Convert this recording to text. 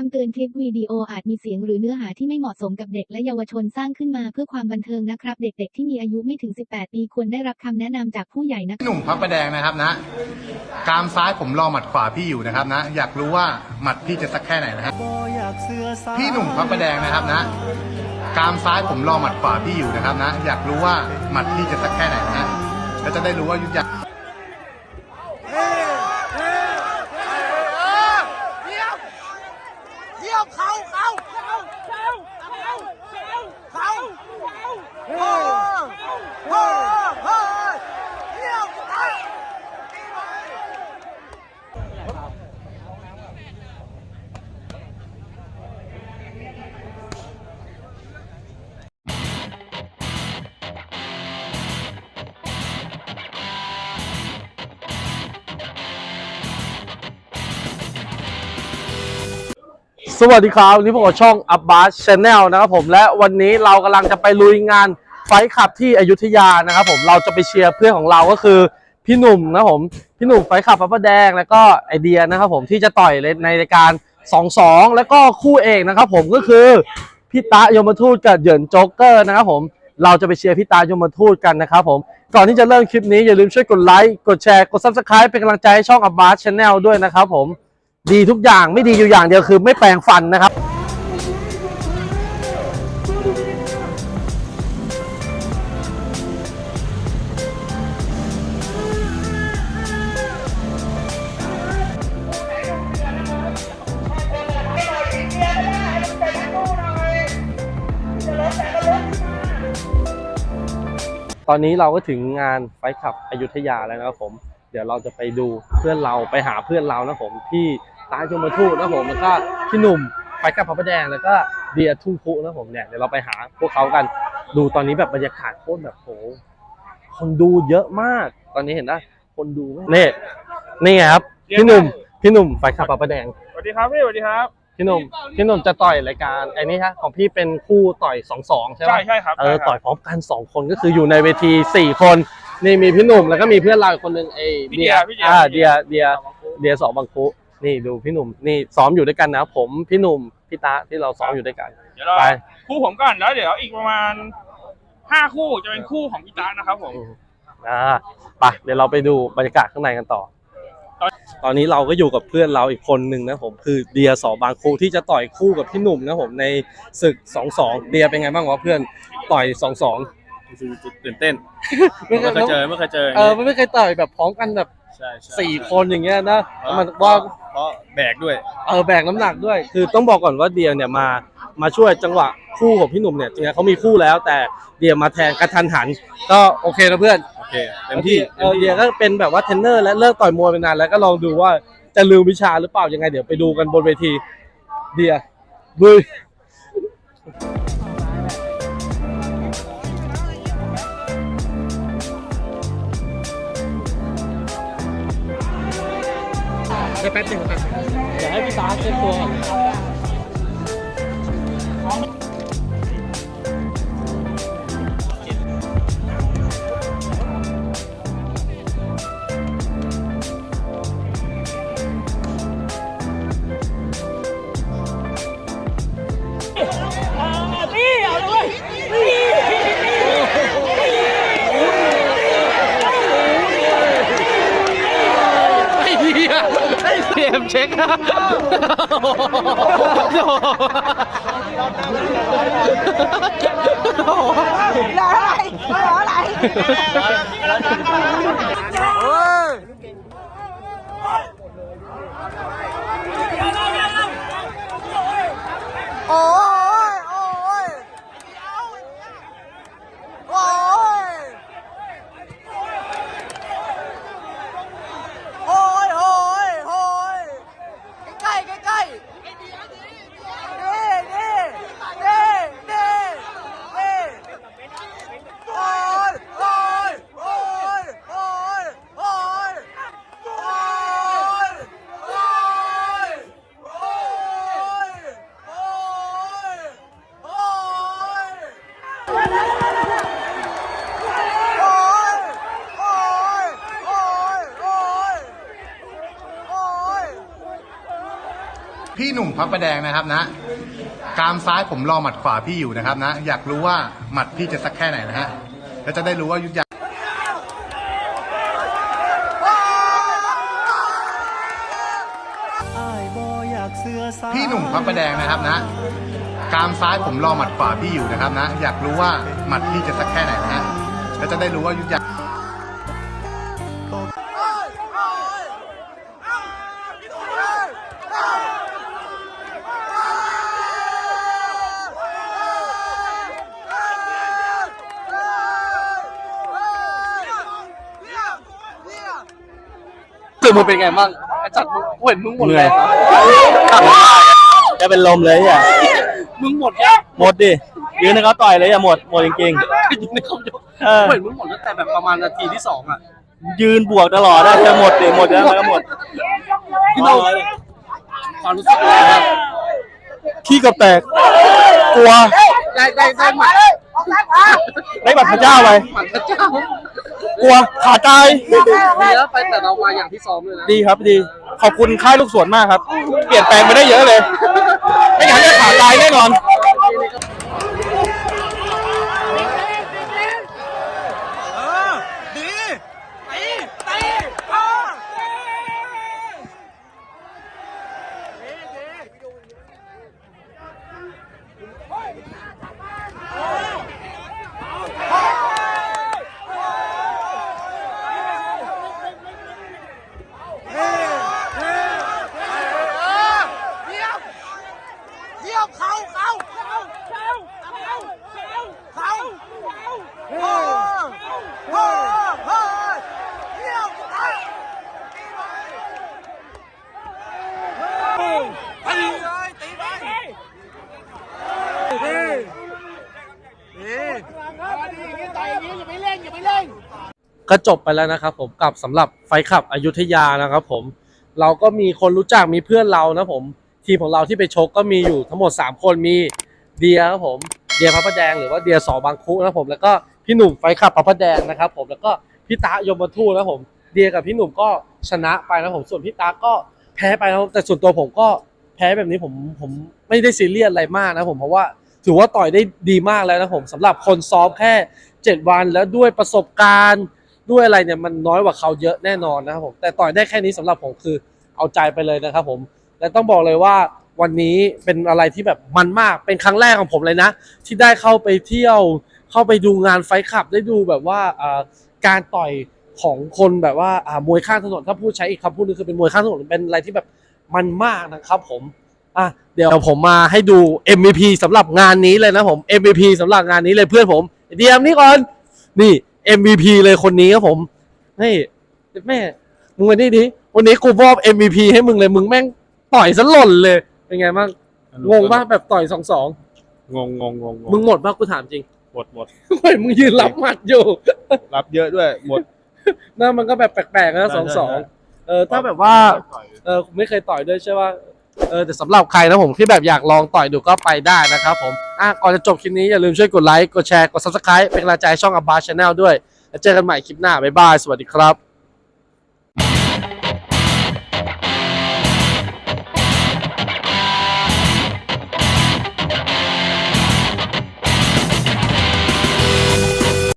คำเตือนคลิปวิดีโออาจมีเสียงหรือเนื้อหาที่ไม่เหมาะสมกับเด็กและเยาวชนสร้างขึ้นมาเพื่อความบันเทิงนะครับ เด็กๆที่มีอายุไม่ถึง 18 ปีควรได้รับคำแนะนำจากผู้ใหญ่นะพี่หนุ่มพับประแดงนะครับนะกรามซ้ายผมรอหมัดขวาพี่อยู่นะครับนะ อยากรู้ว่าหมัดพี่จะสักแค่ไหนนะฮะพี่หนุ่มพับประแดงนะครับนะกรามซ้ายผมรอหมัดขวาพี่อยู่นะครับนะ อยากรู้ว่าหมัดพี่จะสักแค่ไหนนะฮะแล้วจะได้รู้ว่ายุทธยา สวัสดีครับวันนี้พวกเราช่อง u p b a s Channel นะครับผมและวันนี้เรากำลังจะไปลุยงานไฟขับที่อยุธยานะครับผมเราจะไปเชียร์เพื่อนของเราก็คือพี่หนุ่มนะครับผมพี่หนุ่มไฟขับพระประแดงแล้วก็ไอเดียนะครับผมที่จะต่อยในรายการ2-2 แล้วก็คู่เอกนะครับผมก็คือพี่ตะยมทูตกับเหยินโจ๊กเกอร์นะครับผมเราจะไปเชียร์พี่ตายมทูตกันนะครับผมก่อนที่จะเริ่มคลิปนี้อย่าลืมช่วยกดไลค์กดแชร์กด Subscribe เป็นกำลังใจให้ช่อง u p b a s Channel ด้วยนะครับผม ดีทุกอย่างไม่ดีอยู่อย่างเดียวคือไม่แปลงฟันนะครับ ตอนนี้เราก็ถึงงานไฟขับอยุธยาแล้วนะครับผม เดี๋ยวเราจะไปดูเพื่อนเราไปหาเพื่อนเรานะผมที่ ตาชมทูตนะผมแล้วก็พี่หนุ่มไฟขับพระประแดงแล้วก็เดียทุ่งคุนะผมเนี่ยเดี๋ยวเราไปหาพวกเขากันดูตอนนี้แบบบรรยากาศโคตรแบบโหคนดูเยอะมาก ตอนนี้เห็นนะคนดูไหมนี่นี่ไงครับพี่หนุ่มพี่หนุ่มไฟขับพระประแดงสวัสดีครับพี่สวัสดีครับพี่หนุ่มพี่หนุ่มจะต่อยรายการไอ้นี่ฮะของพี่เป็นคู่ต่อยสองสองใช่ไหมใช่ใช่ครับเออใช่ครับต่อยพร้อมกันสองคนก็คืออยู่ในเวทีสี่คนนี่มีพี่หนุ่มแล้วก็มีเพื่อนเราอีกคนหนึ่งไอ้พี่เดียพี่เดียอ่าพี่เดียเดียเดียสองบังคุ นี่ดูพี่หนุ่มนี่ซ้อมอยู่ด้วยกันนะ ผมพี่หนุ่มพี่ตาที่เราซ้อมอยู่ด้วยกัน เดี๋ยวเราไป คู่ผมก่อนแล้วเดี๋ยวอีกประมาณห้าคู่จะเป็นคู่ของพี่ตานะครับผมอืมอ่าไปเดี๋ยวเราไปดูบรรยากาศข้างในกันต่อ ตอนนี้เราก็อยู่กับเพื่อนเราอีกคนหนึ่งนะผมคือเดียสอบางคูที่จะต่อยคู่กับพี่หนุ่มนะผมในศึกสองสองเดียเป็นไงบ้างวะเพื่อนต่อยสองสอง ตื่นเต้นไม่ไม่เคเคยยเจอไม่เคยเจอเออไม่เคยต่อยแบบพร้อมกันแบบใช่ใช่สี่คนอย่างเงี้ยนะเพราะมันว่าเพราะแบกด้วย เออแบกน้ำหนักด้วย คือต้องบอกก่อนว่าเดียเนี่ยมามาช่วยจังหวะคู่ของพี่หนุ่มเนี่ยจริงๆเขามีคู่แล้ว แต่เดียมาแทนกระทันหัน ก็โอเคนะเพื่อนโอเคเต็มที่เออเดียก็เป็นแบบว่าเทรนเนอร์และเลิกต่อยมวยไปนานแล้วก็ลองดูว่าจะลืมวิชาหรือเปล่ายังไงเดี๋ยวไปดูกันบนเวที เดียบุย แป๊บนึงครับเดี๋ยว ให้พี่ตาเช็คตัวก่อน เกมเช็ค โอ้ยโอ้ยโอ้ยโอ้ยโอ้ยโอ้ยใกล้ใกล้ใกล้นี่นี่นี่นี่นี่โอ้ยโอ้ยโอ้ พระประแดงนะครับนะกรามซ้ายผมรอหมัดขวาพี่อยู่นะครับนะ อยากรู้ว่าหมัดพี่จะสักแค่ไหนนะฮะแล้วจะได้รู้ว่ายุทธยาพี่หนุ่มพระประแดงนะครับนะกรามซ้ายผมรอหมัดขวาพี่อยู่นะครับนะ อยากรู้ว่าหมัดพี่จะสักแค่ไหนนะฮะแล้วจะได้รู้ว่ายุทธยา คือมึงเป็นไงบ้างไอ้จัดมึงกูเห็นมึงหมดเหนื่เลอยยจะเป็นลมเลยอะมึงหมดยังหมดดิยืนให้เขาต่อยเลยอะหมดหมดจริงยืนในเขายกๆเออ กูเห็นมึงหมดตั้งแต่แบบประมาณนาทีที่สองอะยืนบวกตลอดได้จะหมดดิหมดแล้วมันก็หมด พี่โน้องความรู้สึกเป็นไงบ้างขี้กับแตกกลัวได้ได้ได้หมัดได้บัตรพระเจ้าไปหมัดพระเจ้า กลัวขาดใจดีแล้วไปแต่เรามาอย่างที่ซ้อมเลยนะดีครับดีขอบคุณค่ายลูกสวนมากครับ เปลี่ยนแปลงไปได้เยอะเลย ไม่งั้นจะขาดใจแน่นอน เออดีตีตีเออเยี่ยมเยี่ยมเขาเขาเขาเขาเขาเขาเฮ้ยเฮ้ยเฮ้ยเยี่ยมเฮ้ยตีเลยตีไปดีดีดีอย่างนี้ต่อยอย่างนี้อย่าไปเล่นอย่าไปเล่น ก็จบไปแล้วนะครับผมกับสำหรับไฟขับอยุธยานะครับผมเราก็มีคนรู้จักมีเพื่อนเรานะผมทีมของเราที่ไปชกก็มีอยู่ทั้งหมด 3 คนมีเดียครับผมเดียพระประแดงหรือว่าเดียสอบางคุนะผมแล้วก็พี่หนุ่มไฟขับพระประแดงนะครับผมแล้วก็พี่ตายมทูตนะผมเดียกับพี่หนุ่มก็ชนะไปนะผมส่วนพี่ตาก็แพ้ไปนะแต่ส่วนตัวผมก็แพ้แบบนี้ผมผมไม่ได้ซีเรียสอะไรมากนะผมเพราะว่าถือว่าต่อยได้ดีมากแล้วนะผมสำหรับคนซ้อมแค่ 7 วันแล้วด้วยประสบการณ์ ด้วยอะไรเนี่ยมันน้อยกว่าเขาเยอะแน่นอนนะครับผมแต่ต่อยได้แค่นี้สำหรับผมคือเอาใจไปเลยนะครับผมและต้องบอกเลยว่าวันนี้เป็นอะไรที่แบบมันมากเป็นครั้งแรกของผมเลยนะ ที่ได้เข้าไปเที่ยว เข้าไปดูงานไฟท์คลับได้ดูแบบว่าการต่อยของคนแบบว่ามวยข้างถนนถ้าพูดใช้อีกคำพูดนึงคือเป็นมวยข้างถนนเป็นอะไรที่แบบมันมากนะครับผมอะเดี๋ยวผมมาให้ดู MVP สำหรับงานนี้เลยนะผม MVP สำหรับงานนี้เลยเพื่อนผม เดียมนี่ก่อนนี่ MVP เลยคนนี้ครับผมเฮ้ยแม่มึงวันนี้ดิวันนี้กูมอบ MVP ให้มึงเลยมึงแม่งต่อยซะหล่นเลย เป็นไงบ้างงงป่ะแบบต่อยสองสองงงงงงงมึงหมดป่ะกูถามจริงหมดหมดเฮ้ยมึงยืนรับหมัดอยู่ รับเยอะด้วยหมดนะมันก็แบบแปลกๆนะใช่สองสองใช่เออถ้าแบบว่าเออไม่เคยต่อยด้วยใช่ป่ะเออแต่สำหรับใครนะผมที่แบบอยากลองต่อยดูก็ไปได้นะครับผม อะก่อนจะจบคลิปนี้อย่าลืมช่วยกดไลค์ กดแชร์ กด subscribe เป็นกำลังใจให้ช่องอับบาชาแนลด้วยแล้วเจอกันใหม่คลิปหน้า บ๊ายบาย สวัสดีครับ